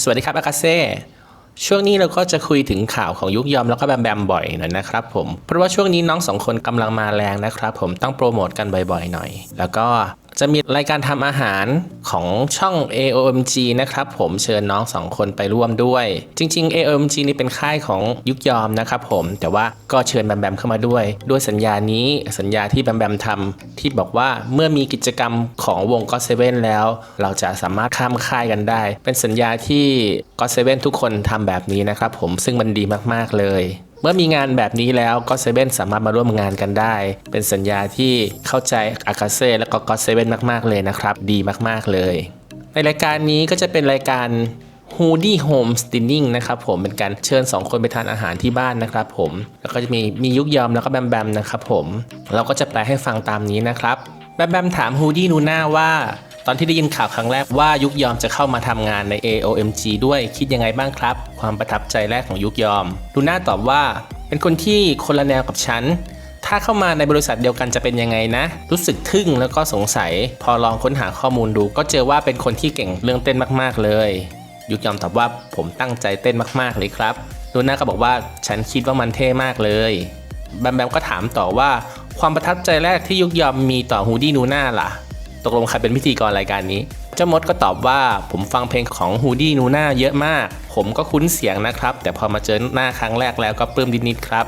สวัสดีครับอากาเซ่ช่วงนี้เราก็จะคุยถึงข่าวของยุกยอมแล้วก็แบมแบมบ่อยหน่อยนะครับผมเพราะว่าช่วงนี้น้องสองคนกำลังมาแรงนะครับผมต้องโปรโมทกันบ่อยๆหน่อย แล้วก็ จะมีรายการทำอาหารของช่อง AOMG นะครับผมเชิญน้องสองคนไปร่วมด้วย จริง ๆ AOMG นี่เป็นค่ายของยุกยอมนะครับผมแต่ว่าก็เชิญแบมแบมเข้ามาด้วย ด้วยสัญญานี้สัญญาที่แบมแบมทำที่บอกว่าเมื่อมีกิจกรรมของวงก็เซเว่นแล้ว เราจะสามารถข้ามค่ายกันได้ เป็นสัญญาที่ก็เซเว่นทุกคนทำแบบนี้นะครับผมซึ่งมันดีมากๆเลย เมื่อมีงานแบบนี้แล้วก็เซเว่นสามารถมาร่วมงานกันได้ เป็นสัญญาที่เข้าใจอากาเซ่และก็ก็เซเว่นมากๆเลยนะครับ ดีมากๆเลย ในรายการนี้ก็จะเป็นรายการ h o o d i Home Stinning นะครับผมเป็นการเชิญ 2 คนไปทานอาหารที่บ้านนะครับผมแล้วก็จะมีมียุกยอมแล้วก็แบมแบมนะครับผมเราก็จะแปลให้ฟังตามนี้นะครับแบมแบมถามฮูดี้นูน่าว่า ตอนที่ได้ยินข่าวครั้งแรกว่ายุกยอมจะเข้ามาทำงานใน AOMG ด้วยคิดยังไงบ้างครับ ความประทับใจแรกของยุกยอมนูน่าตอบว่า เป็นคนที่คนละแนวกับฉันถ้าเข้ามาในบริษัทเดียวกันจะเป็นยังไงนะ รู้สึกทึ่งแล้วก็สงสัย พอลองค้นหาข้อมูลดู ก็เจอว่าเป็นคนที่เก่งเรื่องเต้นมากๆเลยยุกยอมตอบว่าผมตั้งใจเต้นมากๆเลยครับลูน่าก็บอกว่าฉันคิดว่ามันเท่มากเลยแบมแบมก็ถามต่อว่าความประทับใจแรกที่ยุกยอมมีต่อฮูดี้นูน่าล่ะ ตกลงใครเป็นพิธีกรรายการนี้ เจ้ามดก็ตอบว่าผมฟังเพลงของฮูดี้นูน่าเยอะมาก ผมก็คุ้นเสียงนะครับ แต่พอมาเจอหน้าครั้งแรกแล้วก็ปลื้มนิดๆครับ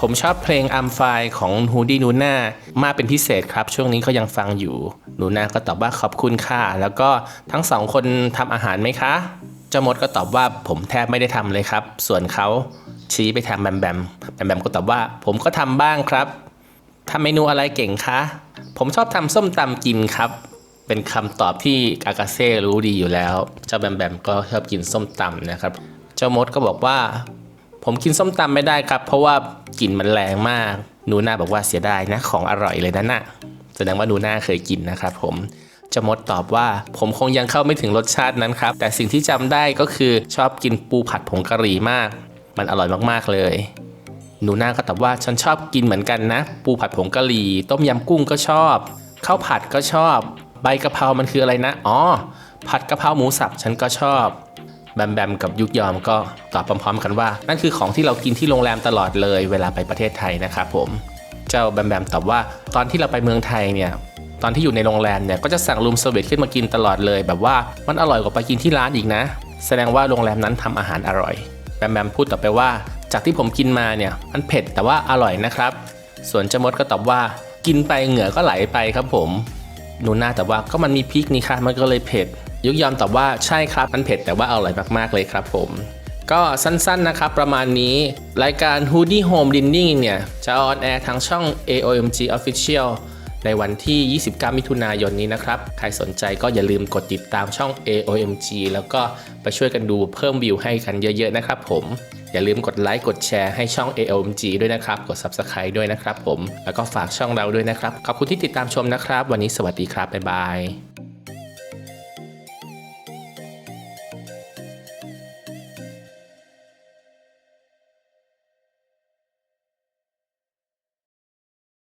ผมชอบเพลงอัมไฟของฮูดี้นูน่ามากเป็นพิเศษครับ ช่วงนี้ก็ยังฟังอยู่นูน่าก็ตอบว่าขอบคุณค่ะ แล้วก็ทั้งสองคนทำอาหารไหมคะเจ้ามดก็ตอบว่าผมแทบไม่ได้ทำเลยครับ ส่วนเขาชี้ไปทางแบมแบมแบมแบมก็ตอบว่า ผมก็ทำบ้างครับทำเมนูอะไรเก่งคะ ผมชอบทำส้มตำกินครับ เป็นคำตอบที่อากาเซ่รู้ดีอยู่แล้ว เจ้าแบมแบมก็ชอบกินส้มตำนะครับ เจ้ามดก็บอกว่า ผมกินส้มตำไม่ได้ครับ เพราะว่ากลิ่นมันแรงมาก นูน่าบอกว่าเสียดายนะของอร่อยเลยนั่นน่ะแสดงว่านูน่าเคยกินนะครับผมเจะมดตอบว่าผมคงยังเข้าไม่ถึงรสชาตินั้นครับ แต่สิ่งที่จำได้ก็คือชอบกินปูผัดผงกะหรี่มาก มันอร่อยมากๆเลย หนูนาก็ตอบว่าฉันชอบกินเหมือนกันนะ ปูผัดผงกะหรี่ ต้มยำกุ้งก็ชอบข้าวผัดก็ชอบ ใบกะเพรามันคืออะไรนะ อ๋อ ผัดกะเพราหมูสับฉันก็ชอบแบมแบมกับยุกยอมก็ตอบพร้อมๆ กันว่า นั่นคือของที่เรากินที่โรงแรมตลอดเลยเวลาไปประเทศไทยนะครับผมเจ้าแบมแบมตอบว่าตอนที่เราไปเมืองไทยเนี่ยตอนที่อยู่ในโรงแรมเนี่ยก็จะสั่งรูมเซอร์วิสขึ้นมากินตลอดเลย แบบว่ามันอร่อยกว่าไปกินที่ร้านอีกนะ แสดงว่าโรงแรมนั้นทำอาหารอร่อยแบมแบมพูดต่อไปว่า จากที่ผมกินมาเนี่ยมันเผ็ดแต่ว่าอร่อยนะครับ ส่วนเจามดก็ตอบว่า กินไปเหงื่อก็ไหลไปครับผมหนูน่าแต่ว่าก็มันมีพริกนี่ค่ะมันก็เลยเผ็ดยุกยอมตอบว่าใช่ครับมันเผ็ดแต่ว่าอร่อยมากๆเลยครับผมก็สั้นๆนะครับประมาณนี้ รายการ Hoodie Home Dining เนี่ยจะออนแอร์ทางช่อง AOMG Official ในวันที่ 29 มิถุนายนนี้นะครับ ใครสนใจก็อย่าลืมกดติดตามช่อง AOMG แล้วก็ไปช่วยกันดูเพิ่มวิวให้กันเยอะๆนะครับผม อย่าลืมกดไลค์กดแชร์ให้ช่อง AOMG ด้วยนะครับ กด Subscribe ด้วยนะครับผม แล้วก็ฝากช่องเราด้วยนะครับ ขอบคุณที่ติดตามชมนะครับ วันนี้สวัสดีครับ บ๊ายบาย